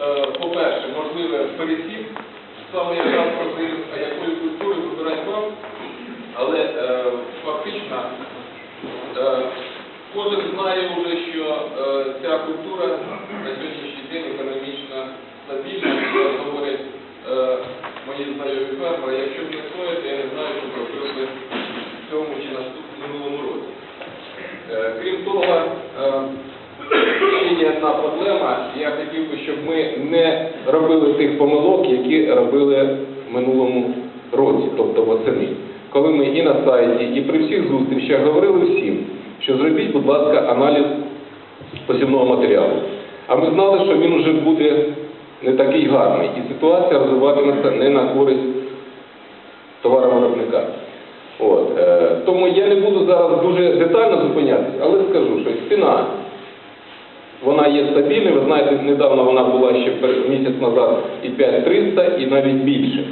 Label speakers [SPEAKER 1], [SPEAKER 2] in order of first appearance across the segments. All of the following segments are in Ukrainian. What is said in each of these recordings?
[SPEAKER 1] е, по-перше, можливе пересів, саме якраз можливо, а якої культури вибирати вам, але е, фактично е, кожен знає вже, що ця культура на сьогоднішній день економічно стабільна, Як говорять е, мої знайомі фермери, якщо б не соя, то я не знаю, що б робив би в цьому чи наступному минулому році. Крім того, ще є одна проблема. Я хотів би, щоб ми не робили тих помилок, які робили в минулому році, тобто восени. Коли ми і на сайті, і при всіх зустрічах говорили всім, що зробіть, будь ласка, аналіз посівного матеріалу. А ми знали, що він вже буде не такий гарний, і ситуація розвиватиметься не на користь товаровиробника. От, е, тому я не буду зараз дуже детально зупинятися, але скажу, що ціна вона є стабільною. Ви знаєте, недавно вона була ще місяць назад і 5300, і навіть більше.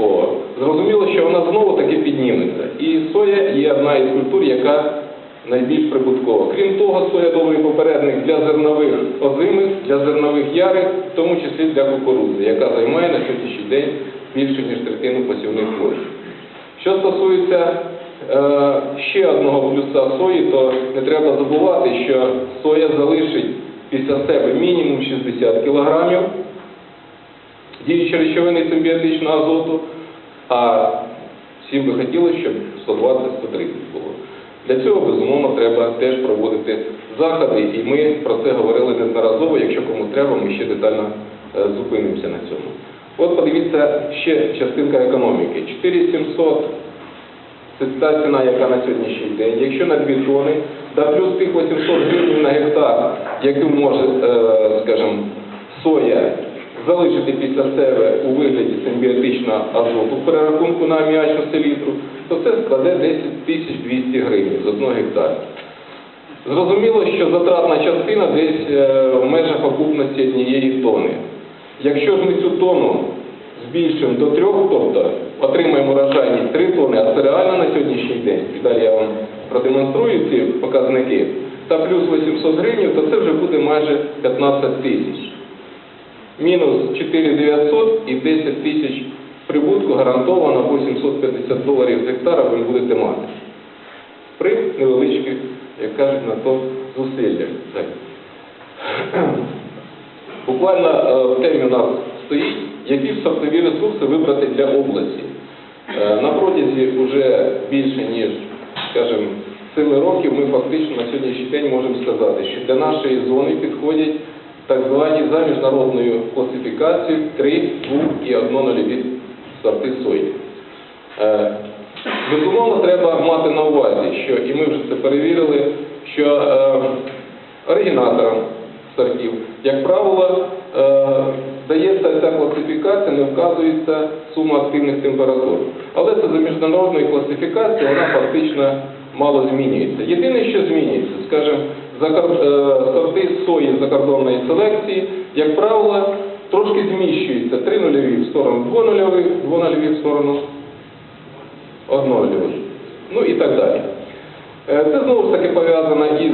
[SPEAKER 1] О, зрозуміло, що вона знову таки підніметься. І соя є одна із культур, яка найбільш прибуткова. Крім того, соя добрий попередник для зернових озимих, для зернових ярих, в тому числі для кукурудзи, яка займає на сьогоднішній день більше ніж третину посівних площ. Що стосується е, ще одного плюса сої, то не треба забувати, що соя залишить після себе мінімум 60 кілограмів діючі речовини симбіотичного азоту, а всім би хотілося, щоб 120-130 було. Для цього, безумовно, треба теж проводити заходи, і ми про це говорили неодноразово. Якщо кому треба, ми ще детально е, зупинимося на цьому. От подивіться ще частинка економіки. 4700 це та ціна, яка на сьогоднішній день. Якщо на 2 тони, да плюс тих 800 гривень на гектар, яку може, е, скажімо, соя залишити після себе у вигляді симбіотичного азоту в перерахунку на аміачну селітру, то це складе 10 тисяч 200 гривень з одного гектара. Зрозуміло, що затратна частина десь е, в межах окупності однієї тони. Якщо ж ми цю тону збільшимо до трьох, тобто отримаємо урожайність 3 тони, а це реально на сьогоднішній день, і далі я вам продемонструю ці показники, та плюс 800 гривень, то це вже буде майже 15 тисяч. Мінус 4900 і 10 тисяч прибутку гарантовано по 750 доларів з гектара ви будете мати. При невеличких, як кажуть, на то зусиллях. Буквально е, в темі у нас стоїть, які сортові ресурси вибрати для області. Е, На протязі вже більше ніж, скажімо, семи років ми фактично на сьогоднішній день можемо сказати, що для нашої зони підходять так звані за міжнародною класифікацією 3, 2 і 1 нульові сорти сої. Е, Безумовно, треба мати на увазі, що і ми вже це перевірили, що е, оригінаторам сортів, як правило, е, дається ця класифікація, не вказується сума активних температур. Але це за міжнародною класифікацією, вона фактично мало змінюється. Єдине, що змінюється, скажімо, е, сорти сої закордонної селекції, як правило, трошки зміщуються. Три нульові в сторону двонульових, двонульові в сторону однольових. Ну і так далі. Е, Це знову ж таки пов'язано із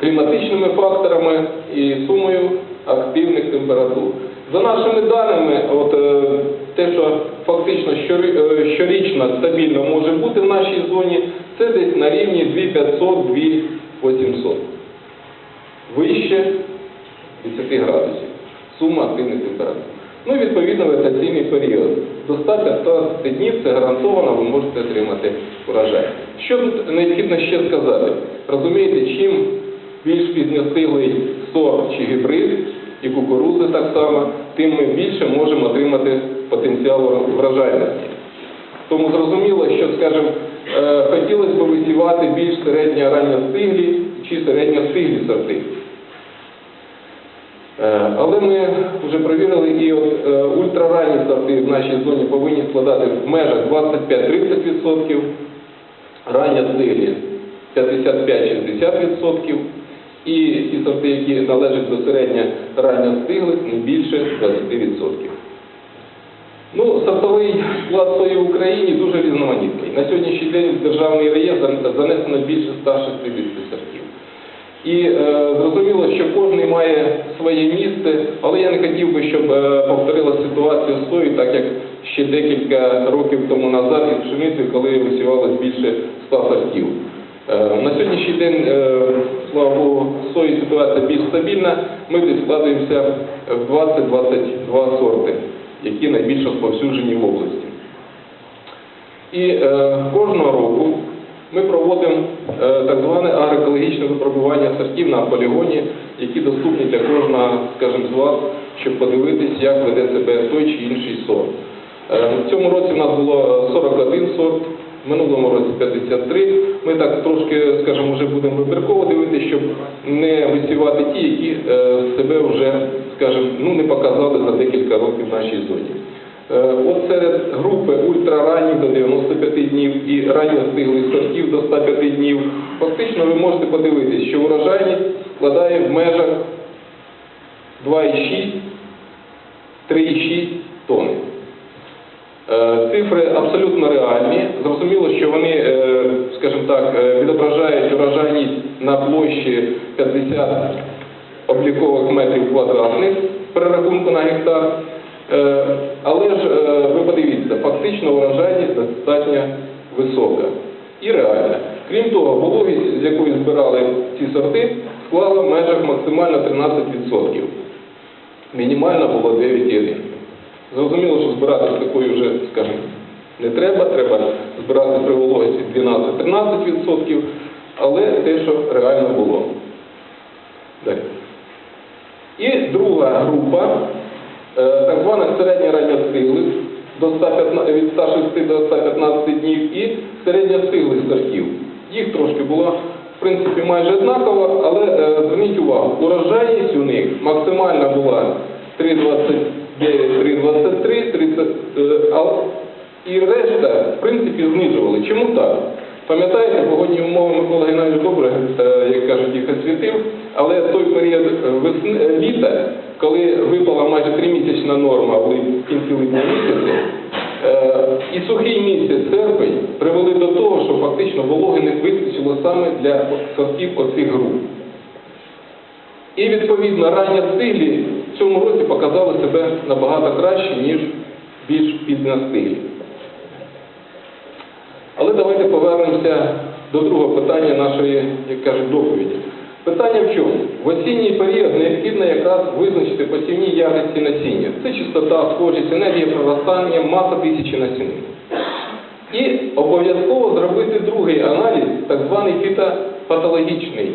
[SPEAKER 1] кліматичними факторами і сумою активних температур. За нашими даними, от, е, те, що фактично е, щорічно стабільно може бути в нашій зоні, це десь на рівні 2500-2800. Вище 10 градусів. Сума активних температур. Ну і відповідно вегетаційний період. До 115 днів це гарантовано ви можете отримати урожай. Що тут необхідно ще сказати? Розумієте, чим більш пізньостиглий сорт чи гібрид, і кукурузи так само, тим ми більше можемо отримати потенціал врожайності. Тому зрозуміло, що, скажімо, е, хотілося б висівати більш середньо ранньостиглі чи середньостиглі сорти. Е, Але ми вже провірили і от е, ультраранні сорти в нашій зоні повинні складати в межах 25-30%, ранні стиглі 55-60%, і ті сорти, які належать до середньо ранньостиглих, не більше 20%. Ну, сортовий склад сої в Україні дуже різноманітний. На сьогоднішній день в державний реєстр занесено більше 160 сортів. І е, зрозуміло, що кожен має своє місце, але я не хотів би, щоб е, повторилася ситуація з сою, так як ще декілька років тому назад із пшеницею, коли висівалось більше 100 сортів. Е, На сьогоднішній день, е, слава Богу, сої ситуація більш стабільна. Ми десь складаємося в 20-22 сорти, які найбільш розповсюджені в області. І е, кожного року ми проводимо так зване агроекологічне випробування сортів на полігоні, які доступні для кожного, скажімо, з вас, щоб подивитись, як веде себе той чи інший сорт. В цьому році в нас було е, 41 сорт, в минулому році 53. Ми так трошки, скажімо, вже будемо вибірково дивитися, щоб не висівати ті, які е, себе вже, скажімо, ну, не показали за декілька років в нашій зоні. Е, От серед групи ультраранніх до 95 днів і ранньостиглих сортів до 105 днів, фактично ви можете подивитися, що урожайність складає в межах 2,6 3,6 тонни. Е, Цифри абсолютно реальні. Зрозуміло, що вони, е, скажімо так, е, відображають урожайність на площі 50 облікових метрів квадратних при рахунку на гектар. Е, Але ж е, ви подивіться, фактично урожайність достатньо висока і реальна. Крім того, вологість, з якої збирали ці сорти, склала в межах максимально 13%. Мінімально було 9,1%. Зрозуміло, що збирати з такою вже, скажімо, не треба, треба збирати при вологості 12-13%, але те, що реально було. Далі. І друга група, е, так званих середньоранньостиглих, до 115, від 106 до 115 днів, і середньостиглих сортів. Їх трошки було, в принципі, майже однаково, але е, зверніть увагу, урожайність у них максимальна була 3,29, 3,23, 30, е, і решта, в принципі, знижували. Чому так? Пам'ятаєте, погодні умови Микола Геннадійович добре, як кажуть, їх освітив, але той період весни, е, літа, коли випала майже тримісячна норма в кінці липня місяця, е, і сухий місяць серпень привели до того, що фактично вологи не вистачило саме для сортів оцих груп. І відповідно ранні стилі цьому році показали себе набагато краще, ніж більш пізньостиглі. Але давайте повернемося до другого питання нашої, як кажуть, доповіді. Питання в чому? В осінній період необхідно якраз визначити посівні якості насіння. Це чистота, схожість, енергія проростання, маса тисячі насінин. І обов'язково зробити другий аналіз, так званий фітопатологічний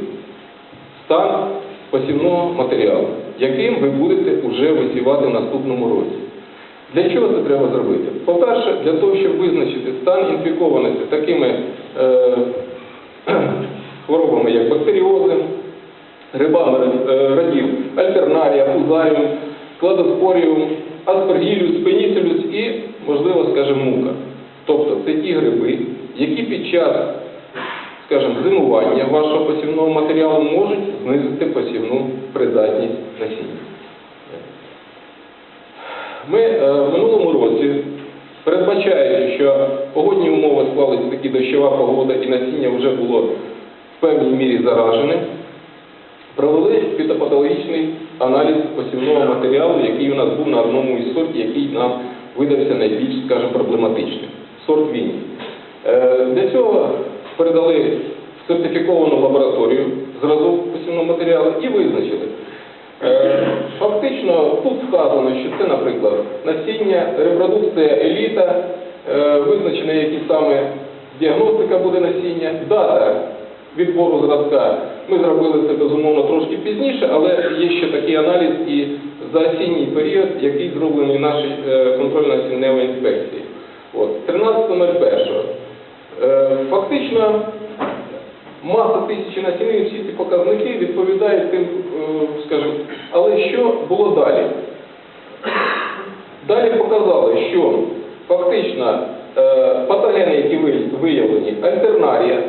[SPEAKER 1] стан посівного матеріалу, яким ви будете вже висівати в наступному році. Для чого це треба зробити? По-перше, для того, щоб визначити стан інфікованості такими е, хворобами, як бактеріози, грибами е, родів, альтернарія, фузаріум, кладоспоріум, аспергілюс, пеніцилюс і, можливо, скажімо, мука. Тобто це ті гриби, які під час, скажімо, зимування вашого посівного матеріалу можуть знизити посівну придатність насіння. Ми е, в минулому році, передбачаючи, що погодні умови склалися такі дощова погода і насіння вже було в певній мірі заражене, провели фітопатологічний аналіз посівного матеріалу, який у нас був на одному із сортів, який нам видався найбільш, скажімо, проблематичним. Сорт Віні. Е, Для цього передали в сертифіковану лабораторію зразок посівного матеріалу і визначили, Е, Фактично тут вказано, що це, наприклад, насіння, репродукція еліта, е, визначено, які саме діагностика буде насіння, дата відбору зразка. Ми зробили це безумовно трошки пізніше, але є ще такий аналіз і за осінній період, який зроблений нашій е, контрольно-насінневій інспекції. От, 13.01. Е, Фактично, маса тисячі насінин, всі ці показники відповідають тим, е, скажімо, але що було далі? Далі показали, що фактично е, патогени, які виявлені, альтернарія,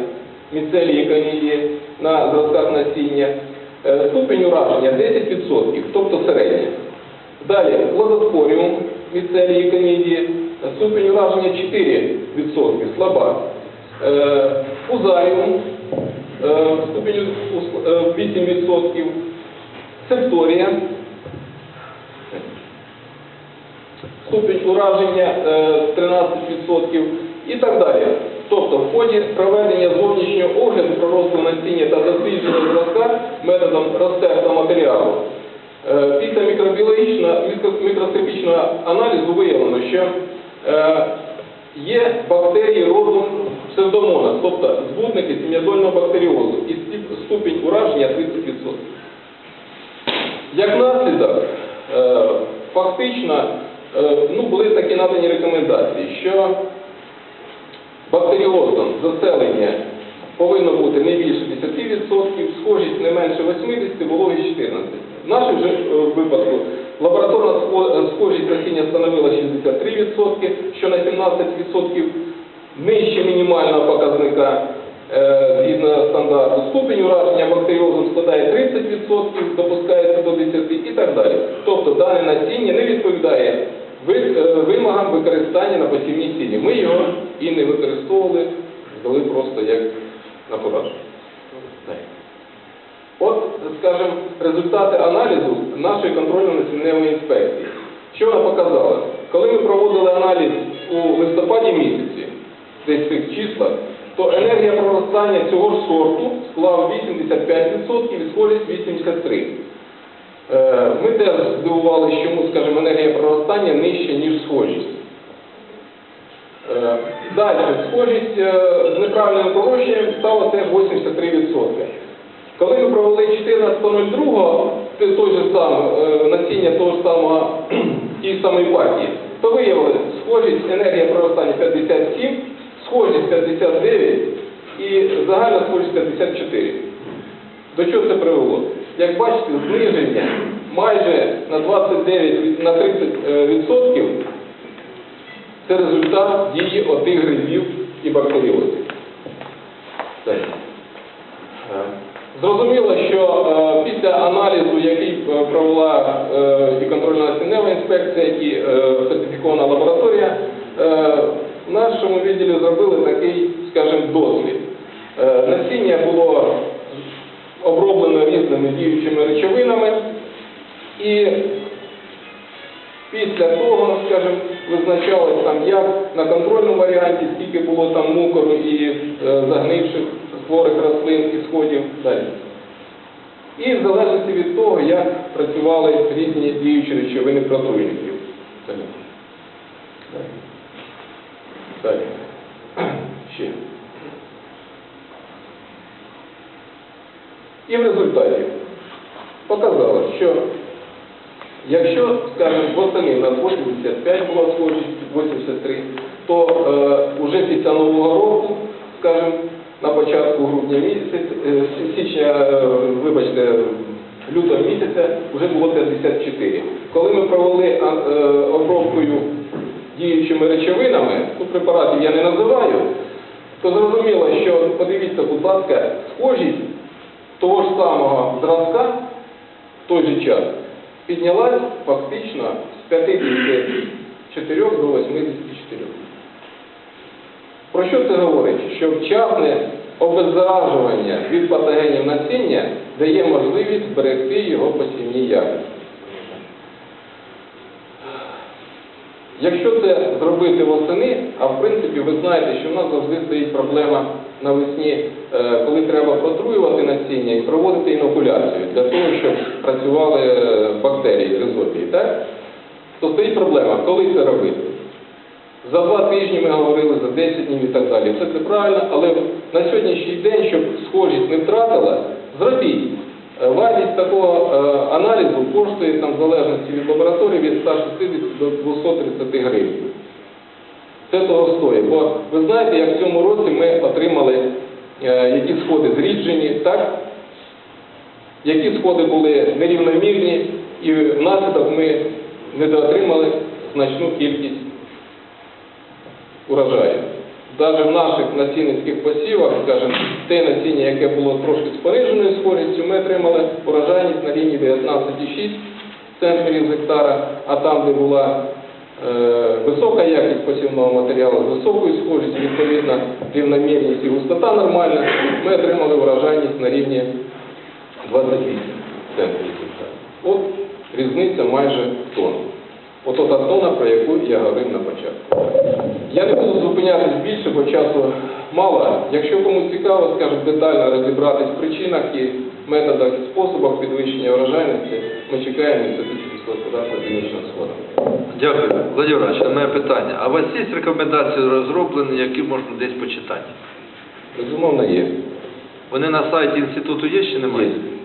[SPEAKER 1] міцелії канії на зразках насіння, е, ступень ураження 10%, тобто середня. Далі плодоспоріум, міцелії канідії, ступень ураження 4%, слаба. Е, Фузаріум е, ступінь е, 8%, септорія, ступінь ураження е, 13% і так далі. Тобто в ході проведення зовнішнього огляду пророслого насіння та дослідження зразка методом розтесту матеріалу, е, після мікробіологічного мікроскопічного аналізу виявлено, що е, є бактерії роду псевдомонас, тобто збутники сім'ядольного бактеріозу, і ступінь ураження 30%. Як наслідок, е, фактично, е, ну, були такі надані рекомендації, що бактеріозом заселення повинно бути не більше 10%, схожість не менше 80%, вологість 14%. В нашому же е, випадку лабораторна схожість насіння становила 63%, що на 17% нижче мінімального показника е, згідно стандарту. Ступінь ураження бактеріозом складає 30%, допускається до 10% і так далі. Тобто дане насіння не відповідає е, вимогам використання на посівній цілі. Ми його і не використовували, здали просто як на продаж. От, скажімо, результати аналізу нашої контрольно-насінневої інспекції. Що вона показала? Коли ми проводили аналіз у листопаді місяці, десь цих числах, то енергія проростання цього ж сорту склала 85% і схожість 83%. Е, Ми теж здивувалися, чому, скажімо, енергія проростання нижча, ніж схожість. Е, Далі, схожість е, з неправильним пророщенням стала теж 83%. Коли ми провели 14.02, те- той же сам, е, насіння того ж самого, тієї самої партії, то виявили схожість енергія проростання 57, схожість 59 і загальна схожість 54. До чого це привело? Як бачите, зниження майже на 29 на 30 е, відсотків це результат дії отих грибів і бактеріозів. Е, Зрозуміло, що е, після аналізу, який е, провела е, і контрольна насіннева інспекція, і е, сертифікована лабораторія, е, в нашому відділі зробили такий, скажімо, дослід. Е, насіння було оброблено різними діючими речовинами, і після того, скажімо, визначалось там як на контрольному варіанті, скільки було там мукору і е, загнивших хворих рослин і сходів далі. І в залежності від того, як працювали різні діючі речовини протруйників. Далі. Ще. І в результаті показало, що Якщо, скажімо, восени на 85 була схожість, 83, то е, уже після Нового року, скажімо, на початку грудня місяця, е, січня, е, вибачте, лютого місяця вже було 54. Коли ми провели е, обробкою діючими речовинами, ну, препаратів я не називаю, то зрозуміло, що подивіться, будь ласка, схожість того ж самого зразка в той же час піднялась фактично з 54 до 84. Про що це говорить? Що вчасне обеззаражування від патогенів насіння дає можливість зберегти його посівній якості. Якщо це зробити восени, а в принципі ви знаєте, що в нас завжди стоїть проблема навесні, е, коли треба протруювати насіння і проводити інокуляцію для того, щоб працювали е, бактерії ризопії, так? То стоїть проблема, коли це робити. За два тижні ми говорили, за 10 днів і так далі. Все це правильно, але на сьогоднішній день, щоб схожість не втратила, зробіть. Е, Вартість такого е, аналізу коштує там, в залежності від лабораторії від 160 до 230 гривень. Це того стоїть. Бо ви знаєте, як в цьому році ми отримали е, які сходи зріджені, так? які сходи були нерівномірні, і внаслідок ми недоотримали значну кількість урожаю. Навіть в наших насінницьких посівах, скажімо, те насіння, яке було трошки з пониженою ми отримали урожайність на рівні 19,6 центнерів з гектара, а там, де була Е, Висока якість посівного матеріалу з високою схожістю, відповідно, рівномірність і густота нормальна. Ми отримали врожайність на рівні 28 центрів гектар. От різниця майже тонну. От ота тонна, про яку я говорив на початку. Я не буду зупинятись більше, бо часу мало. Якщо комусь цікаво, скажуть детально розібратись в причинах і методах і способах підвищення врожайності, ми чекаємо інституту сільського господарства Північного Сходу.
[SPEAKER 2] Дякую. Владимир Іванович, у мене питання. А у вас є рекомендації розроблені, які можна десь почитати?
[SPEAKER 1] Безумовно, є.
[SPEAKER 2] Вони на сайті інституту є чи немає?
[SPEAKER 1] Е,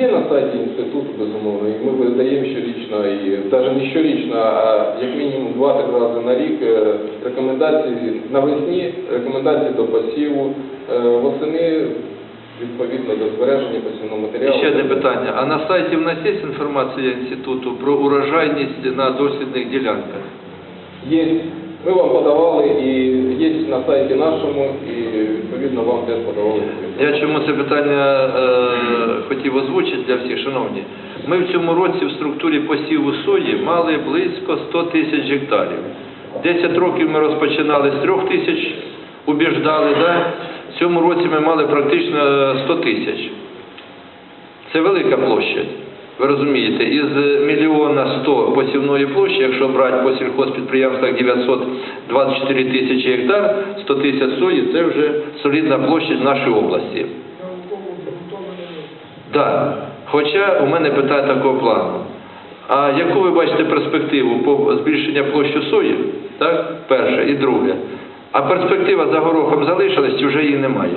[SPEAKER 1] Є на сайті інституту, безумовно, і ми видаємо щорічно, і навіть не щорічно, а як мінімум 2-3 рази на рік е, рекомендації навесні, рекомендації до посіву, е, восени відповідно до збереження посівного
[SPEAKER 2] І
[SPEAKER 1] матеріалу.
[SPEAKER 2] ще одне питання. А на сайті в нас є інформація інституту про урожайність на дослідних ділянках?
[SPEAKER 1] Є. Ми вам подавали і є на сайті нашому, і відповідно вам теж подавали.
[SPEAKER 2] Я чому це питання е, хотів озвучити для всіх, шановні. Ми в цьому році в структурі посіву сої мали близько 100 тисяч гектарів. 10 років ми розпочинали з 3 тисяч, убіждали, да? в цьому році ми мали практично 100 тисяч. Це велика площа. Ви розумієте, із мільйона 100 посівної площі, якщо брати по сільхозпідприємствах 924 тисячі гектар, 100 тисяч сої це вже солідна площа нашої області. Так. Хоча у мене питання такого плану. А яку ви бачите перспективу по збільшення площі сої? Так? Перше. І друге. А перспектива за горохом залишилась, вже її немає?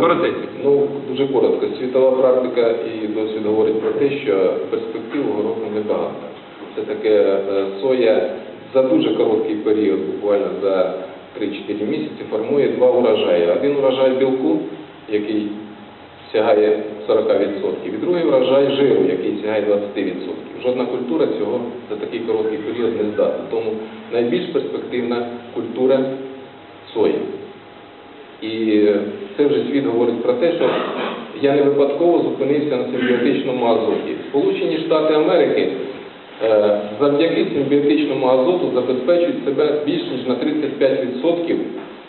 [SPEAKER 2] Коротенько.
[SPEAKER 1] Ну, дуже коротко. Світова практика і досвід говорить про те, що перспектив гороху небагато. Це таке е, соя за дуже короткий період, буквально за 3-4 місяці, формує два урожаї. Один урожай білку, який сягає 40%, і другий урожай жиру, який сягає 20%. Жодна культура цього за такий короткий період не здатна. Тому найбільш перспективна культура соя. І це вже світ говорить про те, що я не випадково зупинився на симбіотичному азоті. Сполучені Штати Америки е, завдяки симбіотичному азоту забезпечують себе більш ніж на 35%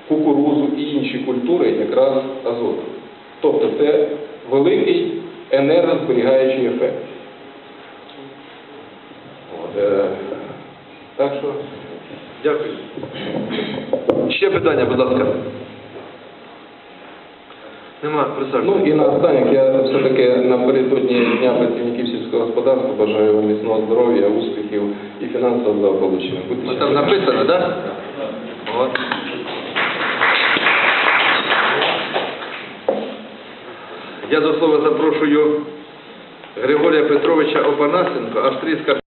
[SPEAKER 1] кукурузу і інші культури якраз азотом. Тобто це великий енергозберігаючий ефект. Е, так що
[SPEAKER 2] Дякую. Ще питання, будь ласка. Нема,
[SPEAKER 1] Ну
[SPEAKER 2] присаджуйтесь.
[SPEAKER 1] і наостанок я все-таки напередодні Дня працівників сільського господарства бажаю вам міцного здоров'я, успіхів і фінансового благополуччя.
[SPEAKER 2] Ну, там написано, так? Да? От. Я до слова запрошую Григорія Петровича Опанасенко, австрійська